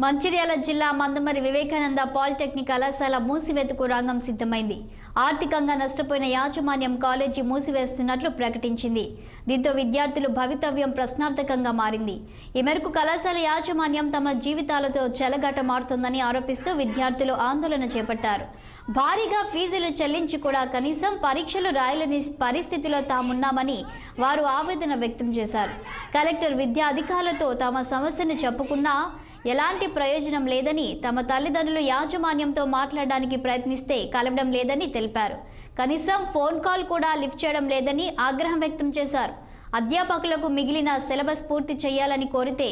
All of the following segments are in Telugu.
మంచిర్యాల జిల్లా మందమరి వివేకానంద పాలిటెక్నిక్ కళాశాల మూసివేతకు రంగం సిద్ధమైంది. ఆర్థికంగా నష్టపోయిన యాజమాన్యం కాలేజీ మూసివేస్తున్నట్లు ప్రకటించింది. దీంతో విద్యార్థులు భవితవ్యం ప్రశ్నార్థకంగా మారింది. ఈ మేరకు కళాశాల యాజమాన్యం తమ జీవితాలతో చెలగాట మారుతుందని ఆరోపిస్తూ విద్యార్థులు ఆందోళన చేపట్టారు. భారీగా ఫీజులు చెల్లించి కూడా కనీసం పరీక్షలు రాయలేని పరిస్థితిలో తామున్నామని వారు ఆవేదన వ్యక్తం చేశారు. కలెక్టర్ విద్యా అధికారులతో తమ సమస్యను చెప్పుకున్నా ఎలాంటి ప్రయోజనం లేదని తమ తల్లిదండ్రులు యాజమాన్యంతో మాట్లాడడానికి ప్రయత్నిస్తే కలవడం లేదని తెలిపారు. కనీసం ఫోన్ కాల్ కూడా లిఫ్ట్ చేయడం లేదని ఆగ్రహం వ్యక్తం చేశారు. అధ్యాపకులకు మిగిలిన సిలబస్ పూర్తి చేయాలని కోరితే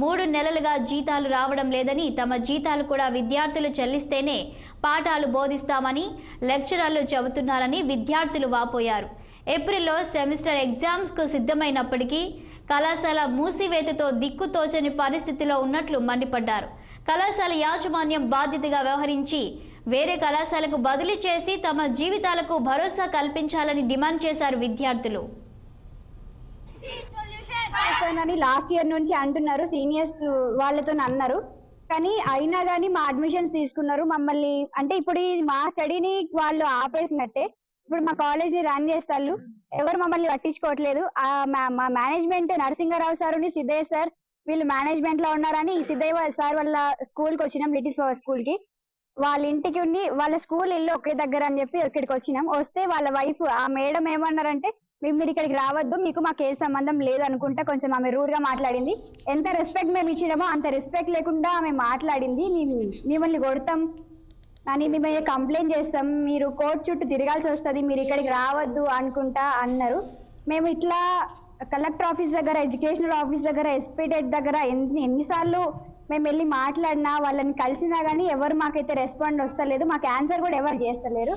మూడు నెలలుగా జీతాలు రావడం లేదని తమ జీతాలు కూడా విద్యార్థులు చెల్లిస్తేనే పాఠాలు బోధిస్తామని లెక్చరర్లు చెబుతున్నారని విద్యార్థులు వాపోయారు. ఏప్రిల్లో సెమిస్టర్ ఎగ్జామ్స్కు సిద్ధమైనప్పటికీ కళాశాల మూసివేతతో దిక్కుతోచని పరిస్థితిలో ఉన్నట్లు మండిపడ్డారు. కళాశాల యాజమాన్యం బాధ్యతగా వ్యవహరించి వేరే కళాశాలకు బదిలీ చేసి తమ జీవితాలకు భరోసా కల్పించాలని డిమాండ్ చేశారు విద్యార్థులు. అని లాస్ట్ ఇయర్ నుంచి అంటున్నారు సీనియర్స్ వాళ్ళతో అన్నారు. కానీ అయినా కానీ మా అడ్మిషన్స్ తీసుకున్నారు మమ్మల్ని. అంటే ఇప్పుడు మా స్టడీని వాళ్ళు ఆపేసినట్టే. ఇప్పుడు మా కాలేజ్ని రన్ చేస్తారు. ఎవరు మమ్మల్ని పట్టించుకోవట్లేదు. ఆ మా- మా management Narasimha Rao sir Siddaiah sir వీళ్ళు మేనేజ్మెంట్లో ఉన్నారని సిద్ధయ్య సార్ వాళ్ళ స్కూల్కి వచ్చినాం లిటిల్స్ పవర్ స్కూల్కి వాళ్ళ ఇంటికి ఉండి వాళ్ళ స్కూల్ ఇల్లు ఒకే దగ్గర అని చెప్పి ఇక్కడికి వచ్చినాం. వస్తే వాళ్ళ వైఫ్ ఆ మేడం ఏమన్నారంటే "మీ- మీరు ఇక్కడికి రావద్దు మీకు మాకు ఏ సంబంధం లేదు అనుకుంటా కొంచెం ఆమె రూడ్గా మాట్లాడింది. ఎంత రెస్పెక్ట్ మేము ఇచ్చినామో అంత రెస్పెక్ట్ లేకుండా ఆమె మాట్లాడింది. మేము మిమ్మల్ని కొడతాం కానీ మేము కంప్లైంట్ చేస్తాం. మీరు కోర్టు చుట్టూ తిరగాల్సి వస్తుంది. మీరు ఇక్కడికి రావద్దు అనుకుంటా అన్నారు. మేము ఇట్లా కలెక్టర్ ఆఫీస్ దగ్గర ఎడ్యుకేషనల్ ఆఫీస్ దగ్గర ఎస్పీడెట్ దగ్గర ఎన్ని ఎన్నిసార్లు మేము వెళ్ళి మాట్లాడినా వాళ్ళని కలిసినా కానీ ఎవరు మాకైతే రెస్పాండ్ వస్తలేదు మాకు ఆన్సర్ కూడా ఎవరు చేస్తలేరు.